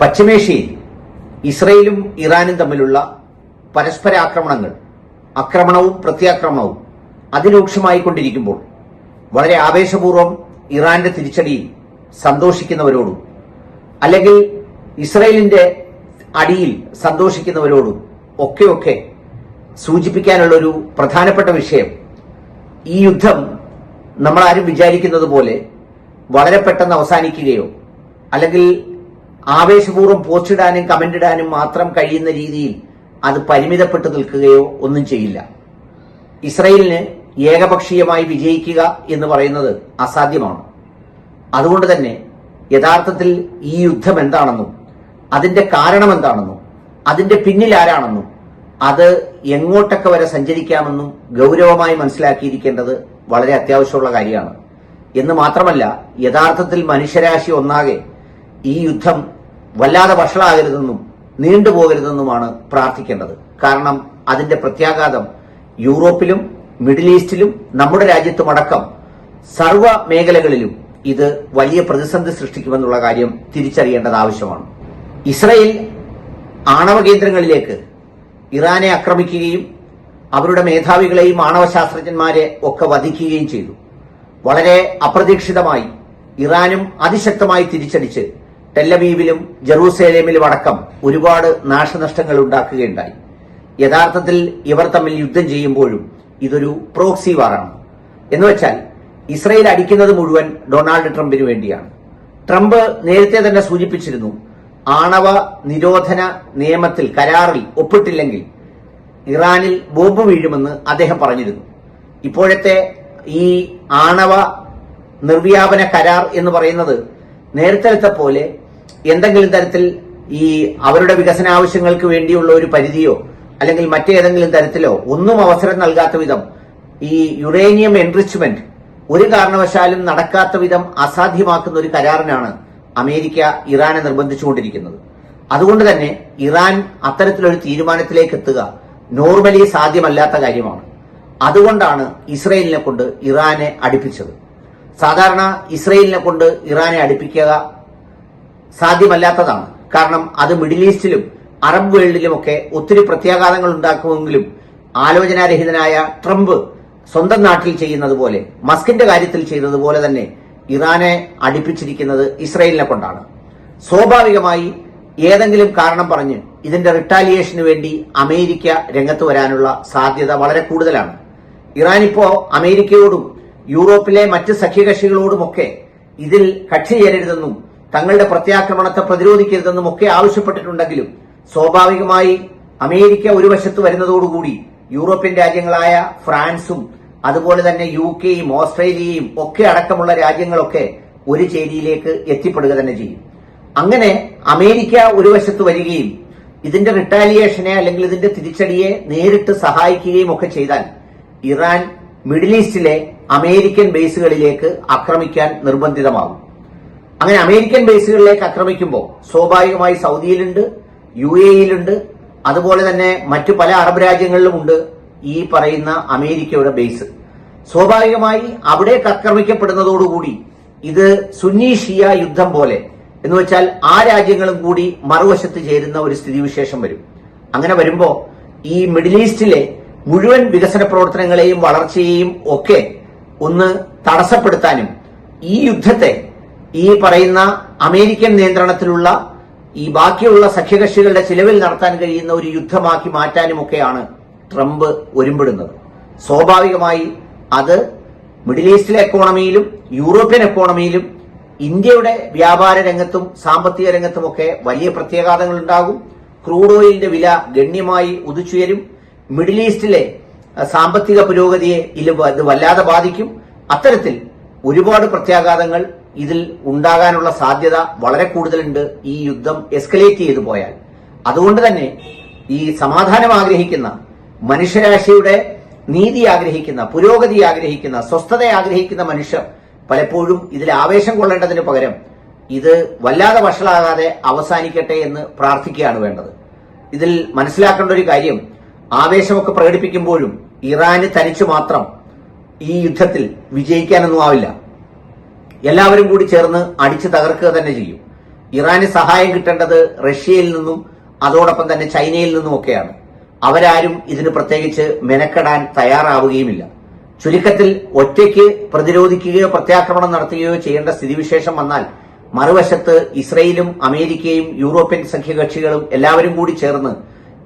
പശ്ചിമേഷ്യയിൽ ഇസ്രയേലും ഇറാനും തമ്മിലുള്ള പരസ്പര ആക്രമണങ്ങൾ ആക്രമണവും പ്രത്യാക്രമണവും അതിരൂക്ഷമായിക്കൊണ്ടിരിക്കുമ്പോൾ വളരെ ആവേശപൂർവം ഇറാന്റെ തിരിച്ചടിയിൽ സന്തോഷിക്കുന്നവരോടും അല്ലെങ്കിൽ ഇസ്രയേലിന്റെ അടിയിൽ സന്തോഷിക്കുന്നവരോടും ഒക്കെയൊക്കെ സൂചിപ്പിക്കാനുള്ളൊരു പ്രധാനപ്പെട്ട വിഷയം. ഈ യുദ്ധം നമ്മളാരും വിചാരിക്കുന്നത് പോലെ വളരെ പെട്ടെന്ന് അവസാനിക്കുകയോ അല്ലെങ്കിൽ ആവേശപൂർവം പോസ്റ്റ് ഇടാനും കമന്റ് ഇടാനും മാത്രം കഴിയുന്ന രീതിയിൽ അത് പരിമിതപ്പെട്ടു നിൽക്കുകയോ ഒന്നും ചെയ്യില്ല. ഇസ്രയേലിന് ഏകപക്ഷീയമായി വിജയിക്കുക എന്ന് പറയുന്നത് അസാധ്യമാണ്. അതുകൊണ്ട് തന്നെ യഥാർത്ഥത്തിൽ ഈ യുദ്ധം എന്താണെന്നും അതിന്റെ കാരണം എന്താണെന്നും അതിന്റെ പിന്നിൽ ആരാണെന്നും അത് എങ്ങോട്ടൊക്കെ വരെ സഞ്ചരിക്കാമെന്നും ഗൗരവമായി മനസ്സിലാക്കിയിരിക്കേണ്ടത് വളരെ അത്യാവശ്യമുള്ള കാര്യമാണ്. എന്ന് മാത്രമല്ല യഥാർത്ഥത്തിൽ മനുഷ്യരാശി ഒന്നാകെ ഈ യുദ്ധം വല്ലാതെ വഷളാകരുതെന്നും നീണ്ടുപോകരുതെന്നുമാണ് പ്രാർത്ഥിക്കേണ്ടത്. കാരണം അതിന്റെ പ്രത്യാഘാതം യൂറോപ്പിലും മിഡിൽ ഈസ്റ്റിലും നമ്മുടെ രാജ്യത്തുമടക്കം സർവ മേഖലകളിലും ഇത് വലിയ പ്രതിസന്ധി സൃഷ്ടിക്കുമെന്നുള്ള കാര്യം തിരിച്ചറിയേണ്ടത് ആവശ്യമാണ്. ഇസ്രയേൽ ആണവ കേന്ദ്രങ്ങളിലേക്ക് ഇറാനെ ആക്രമിക്കുകയും അവരുടെ മേധാവികളെയും ആണവ ശാസ്ത്രജ്ഞന്മാരെ ഒക്കെ വധിക്കുകയും ചെയ്തു. വളരെ അപ്രതീക്ഷിതമായി ഇറാനും അതിശക്തമായി തിരിച്ചടിച്ച് ടെല്ലവീവിലും ജെറൂസലേമിലും അടക്കം ഒരുപാട് നാശനഷ്ടങ്ങൾ ഉണ്ടാക്കുകയുണ്ടായി. യഥാർത്ഥത്തിൽ ഇവർ തമ്മിൽ യുദ്ധം ചെയ്യുമ്പോഴും ഇതൊരു പ്രോക്സി വാറാണ്. എന്ന് വെച്ചാൽ ഇസ്രയേൽ അടിക്കുന്നത് മുഴുവൻ ഡൊണാൾഡ് ട്രംപിന് വേണ്ടിയാണ്. ട്രംപ് നേരത്തെ തന്നെ സൂചിപ്പിച്ചിരുന്നു ആണവ നിരോധന നിയമത്തിൽ കരാറിൽ ഒപ്പിട്ടില്ലെങ്കിൽ ഇറാനിൽ ബോംബ് വീഴുമെന്ന് അദ്ദേഹം പറഞ്ഞിരുന്നു. ഇപ്പോഴത്തെ ഈ ആണവ നിർവ്യാപന കരാർ എന്ന് പറയുന്നത് നേരത്തെ പോലെ എന്തെങ്കിലും തരത്തിൽ ഈ അവരുടെ വികസന ആവശ്യങ്ങൾക്ക് വേണ്ടിയുള്ള ഒരു പരിധിയോ അല്ലെങ്കിൽ മറ്റേതെങ്കിലും തരത്തിലോ ഒന്നും അവസരം നൽകാത്ത വിധം ഈ യുറേനിയം എൻറിച്ച്മെന്റ് ഒരു കാരണവശാലും നടക്കാത്ത വിധം അസാധ്യമാക്കുന്ന ഒരു കരാറിനാണ് അമേരിക്ക ഇറാനെ നിർബന്ധിച്ചുകൊണ്ടിരിക്കുന്നത്. അതുകൊണ്ട് തന്നെ ഇറാൻ അത്തരത്തിലൊരു തീരുമാനത്തിലേക്ക് എത്തുക നോർമലി സാധ്യമല്ലാത്ത കാര്യമാണ്. അതുകൊണ്ടാണ് ഇസ്രയേലിനെ കൊണ്ട് ഇറാനെ അടുപ്പിച്ചത്. സാധാരണ ഇസ്രയേലിനെ കൊണ്ട് ഇറാനെ അടുപ്പിക്കുക സാധ്യമല്ലാത്തതാണ്. കാരണം അത് മിഡിൽ ഈസ്റ്റിലും അറബ് വേൾഡിലുമൊക്കെ ഒത്തിരി പ്രത്യാഘാതങ്ങൾ ഉണ്ടാക്കുമെങ്കിലും ആലോചനാരഹിതനായ ട്രംപ് സ്വന്തം നാട്ടിൽ ചെയ്യുന്നത് പോലെ മസ്കിന്റെ കാര്യത്തിൽ ചെയ്തതുപോലെ തന്നെ ഇറാനെ അടുപ്പിച്ചിരിക്കുന്നത് ഇസ്രയേലിനെ കൊണ്ടാണ്. സ്വാഭാവികമായി ഏതെങ്കിലും കാരണം പറഞ്ഞ് ഇതിന്റെ റിട്ടാലിയേഷന് വേണ്ടി അമേരിക്ക രംഗത്ത് വരാനുള്ള സാധ്യത വളരെ കൂടുതലാണ്. ഇറാൻ ഇപ്പോ അമേരിക്കയോടും യൂറോപ്പിലെ മറ്റ് സഖ്യകക്ഷികളോടുമൊക്കെ ഇതിൽ കക്ഷി ചേരരുതെന്നും തങ്ങളുടെ പ്രത്യാക്രമണത്തെ പ്രതിരോധിക്കരുതെന്നും ഒക്കെ ആവശ്യപ്പെട്ടിട്ടുണ്ടെങ്കിലും സ്വാഭാവികമായി അമേരിക്ക ഒരു വശത്ത് വരുന്നതോടുകൂടി യൂറോപ്യൻ രാജ്യങ്ങളായ ഫ്രാൻസും അതുപോലെ തന്നെ യു കെയും ഓസ്ട്രേലിയയും ഒക്കെ അടക്കമുള്ള രാജ്യങ്ങളൊക്കെ ഒരു ചേരിയിലേക്ക് എത്തിപ്പെടുക തന്നെ ചെയ്യും. അങ്ങനെ അമേരിക്ക ഒരു വശത്ത് വരികയും ഇതിന്റെ റിട്ടാലിയേഷനെ അല്ലെങ്കിൽ ഇതിന്റെ തിരിച്ചടിയെ നേരിട്ട് സഹായിക്കുകയും ഒക്കെ ചെയ്താൽ ഇറാൻ മിഡിൽ ഈസ്റ്റിലെ അമേരിക്കൻ ബേസുകളിലേക്ക് ആക്രമിക്കാൻ നിർബന്ധിതമാകും. അങ്ങനെ അമേരിക്കൻ ബേസുകളിലേക്ക് ആക്രമിക്കുമ്പോൾ സ്വാഭാവികമായി സൗദിയിലുണ്ട് യു എയിലുണ്ട് അതുപോലെ തന്നെ മറ്റു പല അറബ് രാജ്യങ്ങളിലുമുണ്ട് ഈ പറയുന്ന അമേരിക്കയുടെ ബേസ്. സ്വാഭാവികമായി അവിടേക്ക് ആക്രമിക്കപ്പെടുന്നതോടുകൂടി ഇത് സുന്നി ഷിയ യുദ്ധം പോലെ എന്ന് വെച്ചാൽ ആ രാജ്യങ്ങളും കൂടി മറുവശത്ത് ചേരുന്ന ഒരു സ്ഥിതിവിശേഷം വരും. അങ്ങനെ വരുമ്പോൾ ഈ മിഡിൽ ഈസ്റ്റിലെ മുഴുവൻ വികസന പ്രവർത്തനങ്ങളെയും വളർച്ചയെയും ഒക്കെ ഒന്ന് തടസ്സപ്പെടുത്താനും ഈ യുദ്ധത്തെ ഈ പറയുന്ന അമേരിക്കൻ നിയന്ത്രണത്തിലുള്ള ഈ ബാക്കിയുള്ള സഖ്യകക്ഷികളുടെ ചിലവിൽ നടത്താൻ കഴിയുന്ന ഒരു യുദ്ധമാക്കി മാറ്റാനുമൊക്കെയാണ് ട്രംപ് ഒരുമ്പിടുന്നത്. സ്വാഭാവികമായി അത് മിഡിൽ ഈസ്റ്റിലെ എക്കോണമിയിലും യൂറോപ്യൻ എക്കോണമിയിലും ഇന്ത്യയുടെ വ്യാപാര രംഗത്തും സാമ്പത്തിക രംഗത്തുമൊക്കെ വലിയ പ്രത്യാഘാതങ്ങൾ ഉണ്ടാകും ക്രൂഡ് ഓയിലിന്റെ വില ഗണ്യമായി ഉദിച്ചുയരും. മിഡിൽ ഈസ്റ്റിലെ സാമ്പത്തിക പുരോഗതിയെ ഇത് വല്ലാതെ ബാധിക്കും. അത്തരത്തിൽ ഒരുപാട് പ്രത്യാഘാതങ്ങൾ ഇതിൽ ഉണ്ടാകാനുള്ള സാധ്യത വളരെ കൂടുതലുണ്ട്. ഈ യുദ്ധം എസ്കലേറ്റ് ചെയ്തു പോയാൽ. അതുകൊണ്ട് തന്നെ ഈ സമാധാനം ആഗ്രഹിക്കുന്ന മനുഷ്യരാശിയുടെ നീതി ആഗ്രഹിക്കുന്ന പുരോഗതി ആഗ്രഹിക്കുന്ന സ്വസ്ഥത ആഗ്രഹിക്കുന്ന മനുഷ്യർ പലപ്പോഴും ഇതിൽ ആവേശം കൊള്ളേണ്ടതിന് പകരം ഇത് വല്ലാതെ വഷളാകാതെ അവസാനിക്കട്ടെ എന്ന് പ്രാർത്ഥിക്കുകയാണ് വേണ്ടത്. ഇതിൽ മനസ്സിലാക്കേണ്ട ഒരു കാര്യം ആവേശമൊക്കെ പ്രകടിപ്പിക്കുമ്പോഴും ഇറാന് തനിച്ചു മാത്രം ഈ യുദ്ധത്തിൽ വിജയിക്കാനൊന്നും ആവില്ല. എല്ലാവരും കൂടി ചേർന്ന് അടിച്ചു തകർക്കുക തന്നെ ചെയ്യും. ഇറാന് സഹായം കിട്ടേണ്ടത് റഷ്യയിൽ നിന്നും അതോടൊപ്പം തന്നെ ചൈനയിൽ നിന്നും ഒക്കെയാണ്. അവരാരും ഇതിന് പ്രത്യേകിച്ച് മെനക്കെടാൻ തയ്യാറാവുകയുമില്ല. ചുരുക്കത്തിൽ ഒറ്റയ്ക്ക് പ്രതിരോധിക്കുകയോ പ്രത്യാക്രമണം നടത്തുകയോ ചെയ്യേണ്ട സ്ഥിതിവിശേഷം വന്നാൽ മറുവശത്ത് ഇസ്രയേലും അമേരിക്കയും യൂറോപ്യൻ സഖ്യകക്ഷികളും എല്ലാവരും കൂടി ചേർന്ന്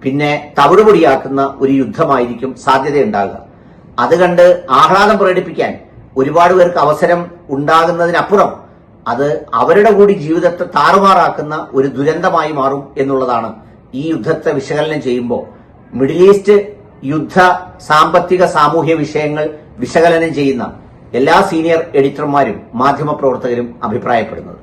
പിന്നെ തവിടുപൊടിയാക്കുന്ന ഒരു യുദ്ധമായിരിക്കും സാധ്യതയുണ്ടാകുക. അത് കണ്ട് ആഹ്ലാദം പ്രകടിപ്പിക്കാൻ ഒരുപാട് പേർക്ക് അവസരം ഉണ്ടാകുന്നതിനപ്പുറം അത് അവരുടെ കൂടി ജീവിതത്തെ താറുമാറാക്കുന്ന ഒരു ദുരന്തമായി മാറും എന്നുള്ളതാണ് ഈ യുദ്ധത്തെ വിശകലനം ചെയ്യുമ്പോൾ മിഡിൽ ഈസ്റ്റ് യുദ്ധ സാമ്പത്തിക സാമൂഹ്യ വിഷയങ്ങൾ വിശകലനം ചെയ്യുന്ന എല്ലാ സീനിയർ എഡിറ്റർമാരും മാധ്യമപ്രവർത്തകരും അഭിപ്രായപ്പെടുന്നത്.